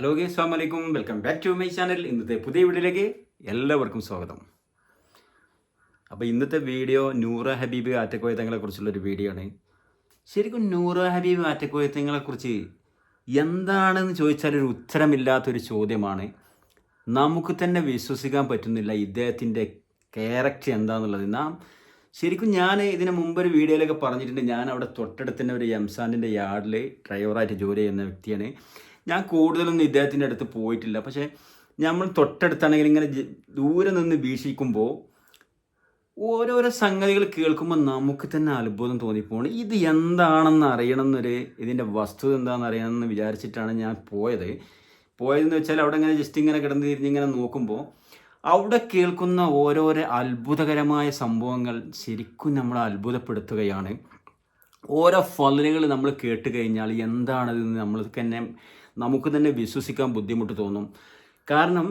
Hello ഗേ അസ്സാം വലൈക്കും welcome back to my channel ഇന്നത്തെ പുതിയ വീഡിയോയിലേക്ക് എല്ലാവർക്കും സ്വാഗതം. അപ്പോൾ ഇന്നത്തെ വീഡിയോ നൂറ ഹബീബ് ആറ്റക്കോയത്തങ്ങളെ കുറിച്ചുള്ളൊരു വീഡിയോ ആണ്. ശരിക്കും നൂറ ഹബീബ് ആറ്റക്കോയത്തങ്ങളെ കുറിച്ച് എന്താണെന്ന് ചോദിച്ചാൽ ഒരു ഉത്തരമില്ലാത്തൊരു ചോദ്യമാണ്. നമുക്ക് തന്നെ വിശ്വസിക്കാൻ പറ്റുന്നില്ല ഇദ്ദേഹത്തിന്റെ ക്യാരക്ടർ എന്താണെന്നുള്ളത് നാം ശരിക്കും ഞാൻ ഇതിന് മുമ്പ് ഒരു വീഡിയോയിലൊക്കെ പറഞ്ഞിട്ടുണ്ട്. ഞാൻ അവിടെ തൊട്ടടുത്ത് തന്നെ ഒരു എംസാൻഡിന്റെ യാർഡിൽ ഡ്രൈവറായിട്ട് ജോലി ചെയ്യുന്ന വ്യക്തിയാണ്. ഞാൻ കൂടുതലൊന്നും ഇദ്ദേഹത്തിന്റെ അടുത്ത് പോയിട്ടില്ല. പക്ഷേ നമ്മൾ തൊട്ടടുത്താണെങ്കിൽ ഇങ്ങനെ ദൂരെ നിന്ന് വീക്ഷിക്കുമ്പോൾ ഓരോരോ സംഗതികൾ കേൾക്കുമ്പോൾ നമുക്ക് തന്നെ അത്ഭുതം തോന്നിപ്പോണ്. ഇത് എന്താണെന്ന് അറിയണമെന്നൊരു ഇതിന്റെ വസ്തുത എന്താണെന്ന് അറിയണമെന്ന് വിചാരിച്ചിട്ടാണ് ഞാൻ പോയത്. പോയതെന്ന് വെച്ചാൽ അവിടെ ഇങ്ങനെ ജസ്റ്റ് ഇങ്ങനെ കിടന്ന് തിരിഞ്ഞിങ്ങനെ നോക്കുമ്പോൾ അവിടെ കേൾക്കുന്ന ഓരോരോ അത്ഭുതകരമായ സംഭവങ്ങൾ ശരിക്കും നമ്മളെ അത്ഭുതപ്പെടുത്തുകയാണ്. ഓരോ ഫലനുകൾ നമ്മൾ കേട്ട് കഴിഞ്ഞാൽ എന്താണതെന്ന് നമ്മൾ തന്നെ നമുക്ക് തന്നെ വിശ്വസിക്കാൻ ബുദ്ധിമുട്ട് തോന്നും. കാരണം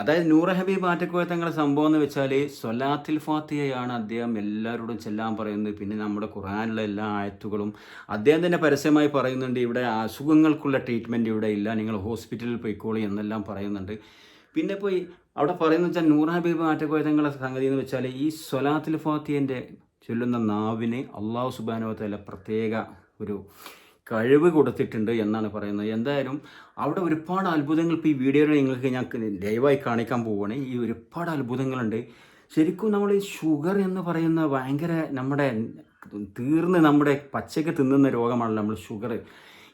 അതായത് നൂറ ഹബീബ് ആറ്റക്കോയ തങ്ങളുടെ സംഭവം എന്ന് വെച്ചാൽ സൊലാത്തിൽ ഫാത്തിയയാണ് അദ്ദേഹം എല്ലാവരോടും ചെല്ലാൻ പറയുന്നത്. പിന്നെ നമ്മുടെ ഖുറാനിലുള്ള എല്ലാ ആയത്തുകളും അദ്ദേഹം തന്നെ പരസ്യമായി പറയുന്നുണ്ട്. ഇവിടെ അസുഖങ്ങൾക്കുള്ള ട്രീറ്റ്മെന്റ് ഇവിടെ ഇല്ല. നിങ്ങൾ ഹോസ്പിറ്റലിൽ പോയിക്കോളി എന്നെല്ലാം പറയുന്നുണ്ട്. പിന്നെ പോയി അവിടെ പറയുന്ന വെച്ചാൽ നൂറ ഹബീബ് ആറ്റക്കോയ തങ്ങളുടെ സംഗതി എന്ന് വെച്ചാൽ ഈ സൊലാത്തിൽ ഫാത്തിയന്റെ ചൊല്ലുന്ന നാവിന് അള്ളാഹു സുബാനോത്തല പ്രത്യേക ഒരു കഴിവ് കൊടുത്തിട്ടുണ്ട് എന്നാണ് പറയുന്നത്. എന്തായാലും അവിടെ ഒരുപാട് അത്ഭുതങ്ങൾ ഇപ്പോൾ ഈ വീഡിയോയിൽ നിങ്ങൾക്ക് ഞാൻ ദയവായി കാണിക്കാൻ പോവുകയാണ് ഈ ഒരുപാട് അത്ഭുതങ്ങളുണ്ട്. ശരിക്കും നമ്മൾ ഈ ഷുഗർ എന്ന് പറയുന്ന ഭയങ്കര നമ്മുടെ തീർന്ന് നമ്മുടെ പച്ചയ്ക്ക് തിന്നുന്ന രോഗമാണല്ലോ നമ്മൾ ഷുഗർ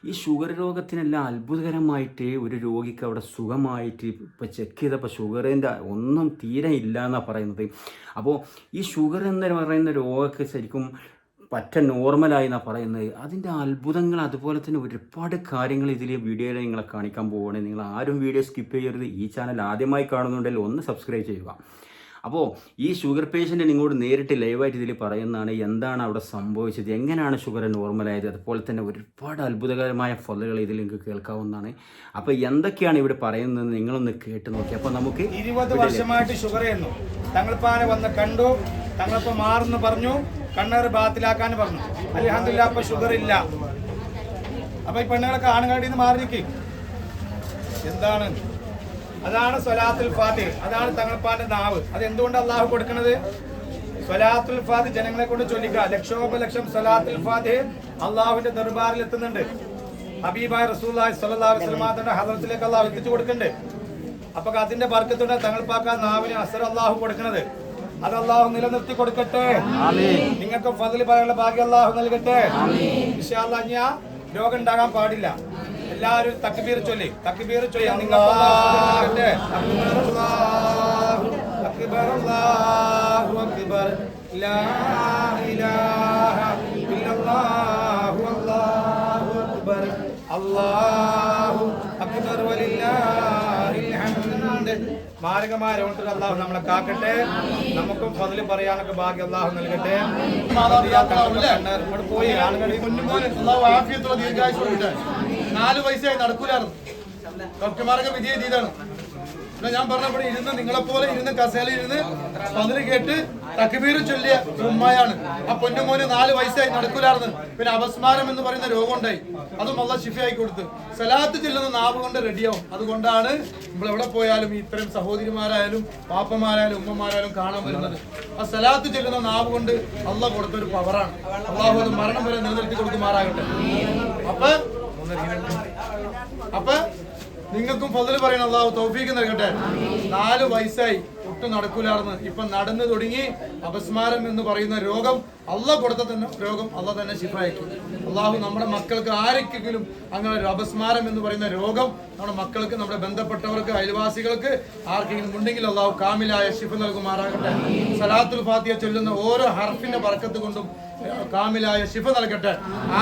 ഈ ഷുഗർ രോഗത്തിനെല്ലാം അത്ഭുതകരമായിട്ട് ഒരു രോഗിക്ക് അവിടെ സുഖമായിട്ട് ഇപ്പോൾ ചെക്ക് ചെയ്തപ്പോൾ ഷുഗറിന്റെ ഒന്നും തീരെ ഇല്ല എന്നാണ് പറയുന്നത്. അപ്പോൾ ഈ ഷുഗർ എന്ന് പറയുന്ന രോഗമൊക്കെ ശരിക്കും പറ്റ നോർമലായി എന്നാണ് പറയുന്നത്. അതിന്റെ അത്ഭുതങ്ങൾ അതുപോലെ തന്നെ ഒരുപാട് കാര്യങ്ങൾ ഇതിൽ വീഡിയോയിൽ നിങ്ങളെ കാണിക്കാൻ പോവുകയാണ് നിങ്ങൾ ആരും വീഡിയോ സ്കിപ്പ് ചെയ്യരുത്. ഈ ചാനൽ ആദ്യമായി കാണുന്നുണ്ടെങ്കിൽ ഒന്ന് സബ്സ്ക്രൈബ് ചെയ്യുക. അപ്പോൾ ഈ ഷുഗർ പേഷ്യന്റ് നിങ്ങളോട് നേരിട്ട് ലൈവായിട്ട് ഇതിൽ പറയുന്നതാണ് എന്താണ് അവിടെ സംഭവിച്ചത് എങ്ങനെയാണ് ഷുഗർ നോർമലായത് അതുപോലെ തന്നെ ഒരുപാട് അത്ഭുതകരമായ ഫലങ്ങൾ ഇതിൽ നിങ്ങൾക്ക് കേൾക്കാവുന്നതാണ്. അപ്പോൾ എന്തൊക്കെയാണ് ഇവിടെ പറയുന്നത് നിങ്ങളൊന്ന് കേട്ട് നോക്കി. അപ്പോൾ നമുക്ക് ഇരുപത് വർഷമായിട്ട് ഷുഗർ പാല വന്ന് കണ്ടു. തങ്ങളിപ്പോ മാറുന്നു പറഞ്ഞു കണ്ണേറ് ബാത്തിലാക്കാൻ പറഞ്ഞു. അലഹമില്ല അപ്പൊ ഷുഗർ ഇല്ല. അപ്പൊ ഈ പെണ്ണുങ്ങളൊക്കെ ആണുങ്ങളുടെ നിന്ന് മാറി നിൽക്കും എന്താണ്? അതാണ് സ്വലാത്തുൽ ഫാത്തി. അതാണ് തങ്ങൾപ്പാന്റെ നാവ്. അത് എന്തുകൊണ്ട് അള്ളാഹു കൊടുക്കുന്നത് സ്വലാത്തുൽ ഫാത്തി ജനങ്ങളെ കൊണ്ട് ചൊല്ലിക്കുക ലക്ഷോപലക്ഷം സ്വലാത്തുൽ ഫാത്തി അള്ളാഹുവിന്റെ ദർബാറിൽ എത്തുന്നുണ്ട്. ഹബീബായ റസൂല്ലായി സ്വല്ലല്ലാഹു അലൈഹി വസല്ലം അള്ളാഹു എത്തിച്ചു കൊടുക്കുന്നുണ്ട്. അപ്പൊ അതിന്റെ ബർക്കത്തുണ്ട് തങ്ങൾപ്പാക്ക നാവിന് അസർ അള്ളാഹു കൊടുക്കുന്നത് അത് അള്ളാഹു നിലനിർത്തി കൊടുക്കട്ടെ. നിങ്ങൾക്ക് ഫതിൽ പറയാനുള്ള ഭാഗ്യം അള്ളാഹു നൽകട്ടെ. ഞാൻ രോഗം ഉണ്ടാകാൻ പാടില്ല. എല്ലാവരും തക്ബീർ ചൊല്ലി. തക്ബീർ ചൊല്ലി നിങ്ങൾക്ക് അല്ലാഹു മാരകമായ രോഗത്തിൽ അള്ളാഹു നമ്മളെ കാക്കട്ടെ. നമുക്കും ഫതിൽ പറയാനൊക്കെ ഭാഗ്യം അള്ളാഹു നൽകട്ടെ. ഇവിടെ പോയി. ആളുകൾ ദീർഘായുസ്. നാല് പൈസയായി നടക്കൂലായിരുന്നു. ഡോക്ടർമാരൊക്കെ വിജയ ചെയ്താണ്. പിന്നെ ഞാൻ പറഞ്ഞപ്പോൾ ഇരുന്ന് നിങ്ങളെപ്പോലെ ഇരുന്ന് കസേല ഇരുന്ന് പതിന് കേട്ട് തക്ബീർ ചൊല്ലിയ ഉമ്മയാണ്. ആ പൊന്നുമോന് നാല് വയസ്സായി നടക്കൂലായിരുന്നു പിന്നെ അപസ്മാരം എന്ന് പറയുന്ന രോഗം ഉണ്ടായി. അതും അള്ള ശിഫയായി കൊടുത്ത്. സലാത്ത് ചെല്ലുന്ന നാവ് കൊണ്ട് റെഡിയാവും. അതുകൊണ്ടാണ് നമ്മൾ എവിടെ പോയാലും ഇത്തരം സഹോദരിമാരായാലും പാപ്പമാരായാലും ഉമ്മമാരായാലും കാണാൻ വരുന്നത്. ആ സലാത്ത് ചെല്ലുന്ന നാവ് കൊണ്ട് അള്ള കൊടുത്തൊരു പവറാണ്. അള്ളാഹു അത് മരണം വരെ നിലനിർത്തി കൊടുക്കുമാറാകട്ടെ. അപ്പൊ അപ്പൊ നിങ്ങൾക്കും ഫതിൽ പറയണം അള്ളാഹു തൗഫീക്ക് നൽകട്ടെ. നാല് വയസ്സായി ഒട്ടും നടക്കൂലാർന്ന് ഇപ്പൊ നടന്നു തുടങ്ങി അപസ്മാരം എന്ന് പറയുന്ന രോഗം അള്ള കൊടുത്ത തന്നെ രോഗം അള്ള തന്നെ ശിഫായിക്കും. അള്ളാഹു നമ്മുടെ മക്കൾക്ക് ആരൊക്കെങ്കിലും അങ്ങനെ ഒരു അപസ്മാരം എന്ന് പറയുന്ന രോഗം നമ്മുടെ മക്കൾക്ക് നമ്മുടെ ബന്ധപ്പെട്ടവർക്ക് അയൽവാസികൾക്ക് ആർക്കെങ്കിലും ഉണ്ടെങ്കിൽ അള്ളാഹു കാമിലായ ശിഫ നൽകുമാറാകട്ടെ. സലാത്തുൽ ഫാത്തിയ ചൊല്ലുന്ന ഓരോ ഹർഫിന്റെ പറക്കത്ത് കൊണ്ടും കാമിലായ ശിഫ നൽകട്ടെ.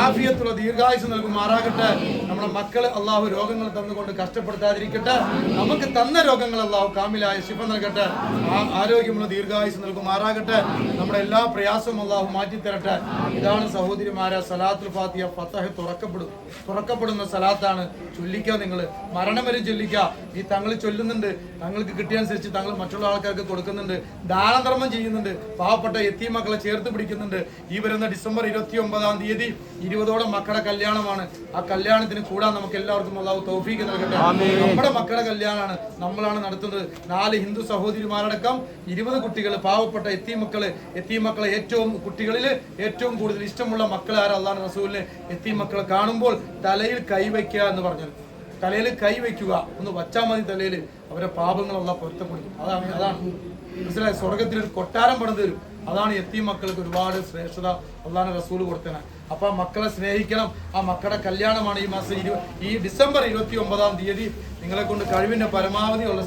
ആഫിയത്തുള്ള ദീർഘായുസ് നൽകുമാറാകട്ടെ. നമ്മുടെ മക്കളെ അള്ളാഹു രോഗങ്ങൾ തന്നുകൊണ്ട് കഷ്ടപ്പെടുത്താതിരിക്കട്ടെ. നമുക്ക് തന്ന രോഗങ്ങൾ അള്ളാഹു കാമിലായ ശിഫ നൽകട്ടെ. ആ ആരോഗ്യമുള്ള ദീർഘായുസ് നൽകുമാറാകട്ടെ. നമ്മുടെ എല്ലാ പ്രയാസവും അള്ളാഹു മാറ്റിത്തരട്ടെ. ഇതാണ് സഹോദരിമാരെ സലാത്തുൽ ഫാത്തിയ ഫത്തഹ് തുറക്കപ്പെടും തുറക്കപ്പെടുന്ന സലാത്താണ് ചൊല്ലിക്കുക നിങ്ങൾ മരണം വരെ ചൊല്ലിക്കുക. ഈ തങ്ങൾ ചൊല്ലുന്നുണ്ട്. തങ്ങൾക്ക് കിട്ടിയനുസരിച്ച് തങ്ങൾ മറ്റുള്ള ആൾക്കാർക്ക് കൊടുക്കുന്നുണ്ട്. ദാനധർമ്മം ചെയ്യുന്നുണ്ട്. പാവപ്പെട്ട എത്തി മക്കളെ ചേർത്ത് പിടിക്കുന്നുണ്ട്. ഈ വരുന്ന ഡിസംബർ ഇരുപത്തി ഒമ്പതാം തീയതി ഇരുപതോളം മക്കളുടെ കല്യാണമാണ്. ആ കല്യാണത്തിന് കൂടാൻ നമുക്ക് എല്ലാവർക്കും അള്ളാഹു തൗഫീക്ക് നൽകട്ടെ. നമ്മുടെ മക്കളുടെ കല്യാണമാണ് നമ്മളാണ് നടത്തുന്നത്. നാല് ഹിന്ദു സഹോദരിമാരടക്കം ഇരുപത് കുട്ടികൾ പാവപ്പെട്ട എത്തി മക്കൾ. എത്തി മക്കളെ ഏറ്റവും കുട്ടികളിൽ ഏറ്റവും കൂടുതൽ ഇഷ്ടമുള്ള മക്കൾ ആരാ? അള്ളാഹ് റസൂലിന് എത്തി മക്കളെ കാണുമ്പോൾ തലയിൽ കൈവയ്ക്കുക എന്ന് പറഞ്ഞത്. തലയിൽ കൈവയ്ക്കുക ഒന്ന് വച്ചാൽ മതി തലയിൽ. അവരെ പാപങ്ങളുള്ള പൊരുത്തപ്പെടുത്തും. അതാണ് അതാണ്. മനസ്സിലായി? സ്വർഗത്തിൽ ഒരു കൊട്ടാരം പണിത് തരും. അതാണ് എത്തി മക്കൾക്ക് ഒരുപാട് ശ്രേഷ്ഠത അള്ളാഹ് റസൂൽ കൊടുത്തത് അപ്പൊ ആ മക്കളെ സ്നേഹിക്കണം. ആ മക്കളുടെ കല്യാണമാണ് ഈ മാസം ഇരു ഈ ഡിസംബർ ഇരുപത്തി ഒമ്പതാം തീയതി നിങ്ങളെ കൊണ്ട് കഴിവിന്റെ പരമാവധി ഉള്ള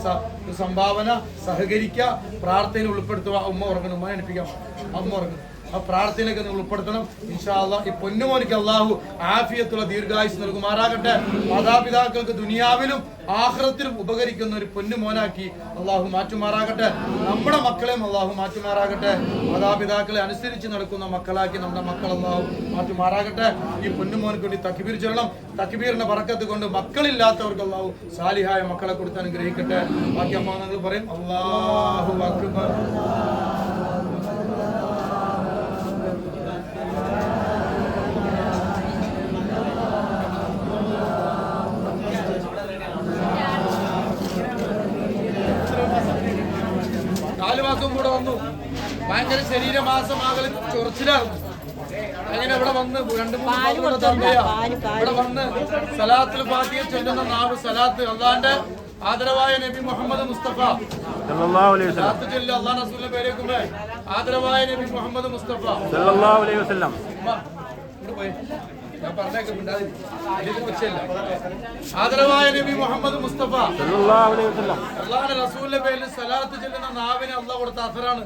സംഭാവന സഹകരിക്കുക പ്രാർത്ഥനയിൽ ഉൾപ്പെടുത്തുക. ഉമ്മ ഉറങ്ങണം. ഉമ്മ എണിപ്പിക്കാം. അമ്മ ഉറങ്ങണം. ആ പ്രാർത്ഥനയൊക്കെ നിങ്ങൾ ഉൾപ്പെടുത്തണം. ഇൻഷാല്ല ഈ പൊന്നുമോനിക്ക് അള്ളാഹു ആഫിയത്തുള്ള ദീർഘായുസ് നൽകുമാറാകട്ടെ. മാതാപിതാക്കൾക്ക് ദുനിയാവിലും ആഹ്റത്തിലും ഉപകരിക്കുന്ന ഒരു പൊന്നുമോനാക്കി അള്ളാഹു മാറ്റുമാറാകട്ടെ. നമ്മുടെ മക്കളെയും അള്ളാഹു മാറ്റുമാറാകട്ടെ. മാതാപിതാക്കളെ അനുസരിച്ച് നടക്കുന്ന മക്കളാക്കി നമ്മുടെ മക്കൾ അള്ളാഹു മാറ്റുമാറാകട്ടെ. ഈ പൊന്നുമോനക്ക് വേണ്ടി തക്ബീർ ചൊല്ലണം. തക്ബീറിന്റെ പറക്കത്ത് കൊണ്ട് മക്കളില്ലാത്തവർക്ക് അള്ളാഹു സാലിഹായ മക്കളെ കൊടുത്ത് അനുഗ്രഹിക്കട്ടെ. ബാക്കി അമ്മ പറയും അള്ളാഹു അക്ബർ. നാല് കൂടെ വന്നു. ഭയങ്കര ശരീരമാസമാകലും ചൊറിച്ചിലായിരുന്നു അങ്ങനെ ഇവിടെ വന്ന് രണ്ട് മൂന്ന്. ഇവിടെ വന്ന് സലാത്തിൽ ഫാത്തിയ ചൊല്ലുന്ന നാവ് സലാത്ത്. അള്ളാന്റെ ആദരവായ നബി മുഹമ്മദ് മുസ്തഫ. സലാത്ത് ചൊല്ലി അള്ളാൻ റസൂലിനെ പേരേക്കുമ്പോ. ആദരവായ നബി മുഹമ്മദ് മുസ്തഫ. സല്ലല്ലാഹു അലൈഹി വസല്ലം. ആദരവായ നബി മുഹമ്മദ് മുസ്തഫ. അള്ളാഹുടെ റസൂലിന്റെ പേരിൽ സലാത്ത് ചെല്ലുന്ന നാവിനെ അള്ളാഹ് കൊടുത്ത അസറാണ്.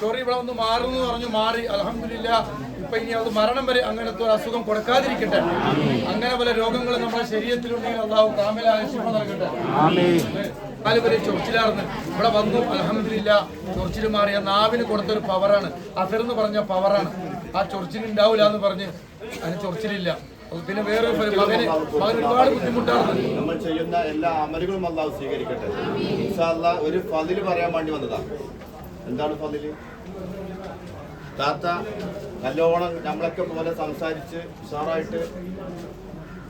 ചോറി ഇവിടെ ഒന്ന് മാറുന്നു പറഞ്ഞു മാറി. അലഹമില്ല ഇപ്പൊ ഇനി അത് മരണം വരെ അങ്ങനത്തെ ഒരു അസുഖം കൊടുക്കാതിരിക്കട്ടെ. അങ്ങനെ പല രോഗങ്ങൾ നമ്മുടെ ശരീരത്തിലുണ്ടെങ്കിൽ അള്ളാഹു കാമലായ ശിവ നൽകട്ടെ. ആമീൻ നാല് പേര് ചൊറിച്ചിലാർന്ന്. ഇവിടെ വന്നു അലഹമില്ല ചൊറിച്ചിൽ മാറിയ നാവിന് കൊടുത്തൊരു പവറാണ് അസറെന്ന് പറഞ്ഞ പവറാണ് ആ ചൊറിച്ചിൽ ഉണ്ടാവില്ല എന്ന് പറഞ്ഞ് അതിന് ചൊറിച്ചിലില്ല. പിന്നെ വേറെ ഒരുപാട് ബുദ്ധിമുട്ടാണ്. നമ്മൾ ചെയ്യുന്ന എല്ലാ അമലുകളും അള്ളാഹു സ്വീകരിക്കട്ടെ. ഒരു ഫതിൽ പറയാൻ വേണ്ടി വന്നതാ. എന്താണ് ഫതിൽ താത്ത നല്ലോണം നമ്മളൊക്കെ പോലെ സംസാരിച്ച് ഉഷാറായിട്ട്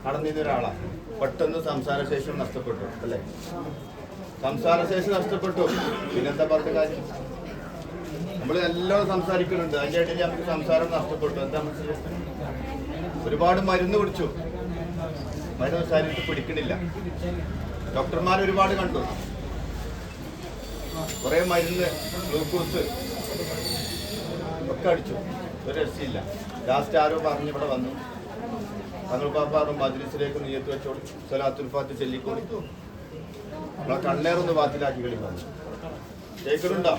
നടന്നിരുന്ന ഒരാളാണ് പെട്ടെന്ന് സംസാരശേഷി നഷ്ടപ്പെട്ടു അല്ലേ? സംസാരശേഷി നഷ്ടപ്പെട്ടു. പിന്നെന്താ പറഞ്ഞ കാര്യം? നമ്മൾ എല്ലാം സംസാരിക്കുന്നുണ്ട്. അതിന്റെ ഇടയിൽ നമുക്ക് സംസാരം നഷ്ടപ്പെട്ടു. എന്താ മനസ്സിലായി ഒരുപാട് മരുന്ന് കുടിച്ചു. മരുന്ന് ശരീരത്തിൽ പിടിക്കണില്ല. ഡോക്ടർമാർ ഒരുപാട് കണ്ടു. കുറെ മരുന്ന് ഗ്ലൂക്കോസ് ഒക്കെ അടിച്ചു. ഒരു രക്ഷയില്ല. ലാസ്റ്റ് ആരോ പറഞ്ഞ് ഇവിടെ വന്നു. തങ്ങൾ പാപ്പാറും മദ്രസിലേക്ക് നീയത്ത് വെച്ചോളൂ. സലാത്തുൽ ഫാത്ത് ചൊല്ലിക്കോളി. നമ്മളെ കണ്ണേറൊന്ന് വാത്തിലാക്കി കളി വന്നു. കേൾക്കുന്നുണ്ടോ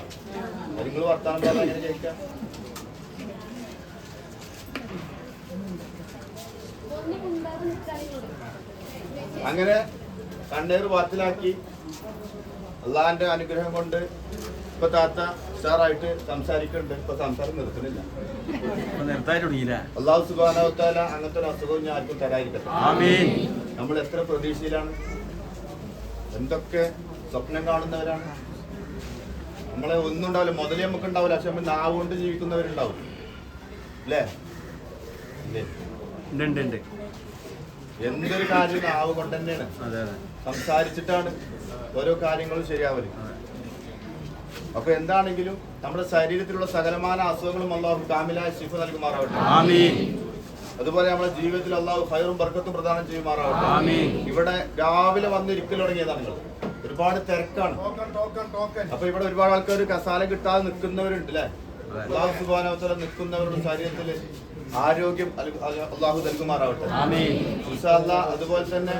നിങ്ങൾ വർത്താനം പറഞ്ഞാൽ എങ്ങനെ കേൾക്കാം അങ്ങനെ കണ്ണീർ വാത്തിലാക്കി അള്ളാഹിന്റെ അനുഗ്രഹം കൊണ്ട് ഇപ്പൊ താത്ത ഉഷാറായിട്ട് സംസാരിക്കുന്നുണ്ട് ഇപ്പൊ സംസാരം നിർത്തുന്നില്ല. അള്ളാഹു സുബാനവത്താല അങ്ങനത്തെ ഒരു അസുഖവും ഞാൻ ആർക്കും തരാതിരിക്കട്ടെ. നമ്മൾ എത്ര പ്രതീക്ഷയിലാണ്? എന്തൊക്കെ സ്വപ്നം കാണുന്നവരാണ്? നമ്മളെ ഒന്നും ഉണ്ടാവില്ല മുതലേ നമുക്ക് ഉണ്ടാവില്ല പക്ഷെ നമ്മൾ നാവ് കൊണ്ട് ജീവിക്കുന്നവരുണ്ടാവും. അല്ലേ? എന്തൊരു കാര്യം നാവ് കൊണ്ട് തന്നെയാണ് സംസാരിച്ചിട്ടാണ് ഓരോ കാര്യങ്ങളും ശരിയാവൽ. അപ്പൊ എന്താണെങ്കിലും നമ്മുടെ ശരീരത്തിലുള്ള സകലമാന അസുഖങ്ങളും അള്ളാഹു കാമിലായ ശിഫ നൽകുമാറാവട്ടെ. അതുപോലെ നമ്മുടെ ജീവിതത്തിൽ അള്ളാഹു ഹയറും ബർക്കത്തും പ്രദാനം ചെയ്യുമാറാവട്ടെ. ഇവിടെ രാവിലെ വന്ന് ഇരിക്കൽ തുടങ്ങിയതാണ് നിങ്ങൾ. ഒരുപാട് തിരക്കാണ്. ടോക്കൺ ടോക്കൺ ടോക്കൺ അപ്പൊ ഇവിടെ ഒരുപാട് ആൾക്കാർ കസാല കിട്ടാതെ നിൽക്കുന്നവരുണ്ട് അല്ലെ അള്ളാഹു സുബാനവത്തല നിൽക്കുന്നവരുടെ ശരീരത്തിൽ ആരോഗ്യം അള്ളാഹു നൽകുമാറാവട്ടെ. അതുപോലെ തന്നെ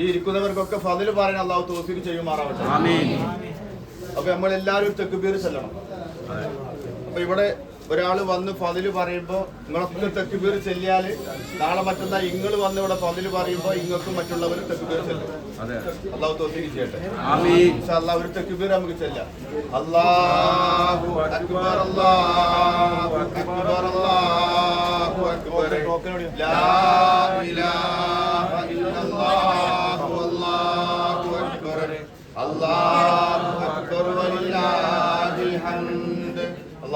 ഈ ഇരിക്കുന്നവർക്കൊക്കെ ഫതിൽ പറയാൻ അള്ളാഹു തോഫിക്ക് ചെയ്യുമാറാവട്ടെ. ആമീൻ. അപ്പൊ നമ്മൾ എല്ലാവരും തെക്കുപേര് ചെല്ലണം അപ്പൊ ഇവിടെ ഒരാൾ വന്ന് ഫതിൽ പറയുമ്പോ നിങ്ങളൊക്കെ തെക്കുപേർ ചെല്ലിയാൽ നാളെ മറ്റന്നാ ഇങ്ങൾ വന്ന് ഇവിടെ ഫതിൽ പറയുമ്പോ ഇങ്ങൾക്കും മറ്റുള്ളവർ തെക്കുപേർ ചെല്ലും. അള്ളാഹു തോഫിക്ക് ചെയ്യട്ടെ. ഒരു തെക്കുപേർ നമുക്ക് ചെല്ലാം. അല്ലാഹു അക്ബർ അക്ബർ അക്ബർ. ലാ ഇലാഹ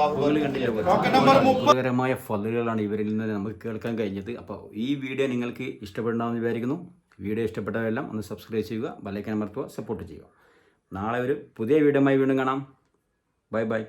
അത്ഭുതകരമായ ഫലുകളാണ് ഇവരിൽ നിന്ന് നമുക്ക് കേൾക്കാൻ കഴിഞ്ഞത്. അപ്പോൾ ഈ വീഡിയോ നിങ്ങൾക്ക് ഇഷ്ടപ്പെടണമെന്ന് വിചാരിക്കുന്നു. വീഡിയോ ഇഷ്ടപ്പെട്ടവരെല്ലാം ഒന്ന് സബ്സ്ക്രൈബ് ചെയ്യുക ബലൈക്കൻ അമർത്തുക സപ്പോർട്ട് ചെയ്യുക. നാളെ ഒരു പുതിയ വീഡിയോമായി വീണ്ടും കാണാം. Bye bye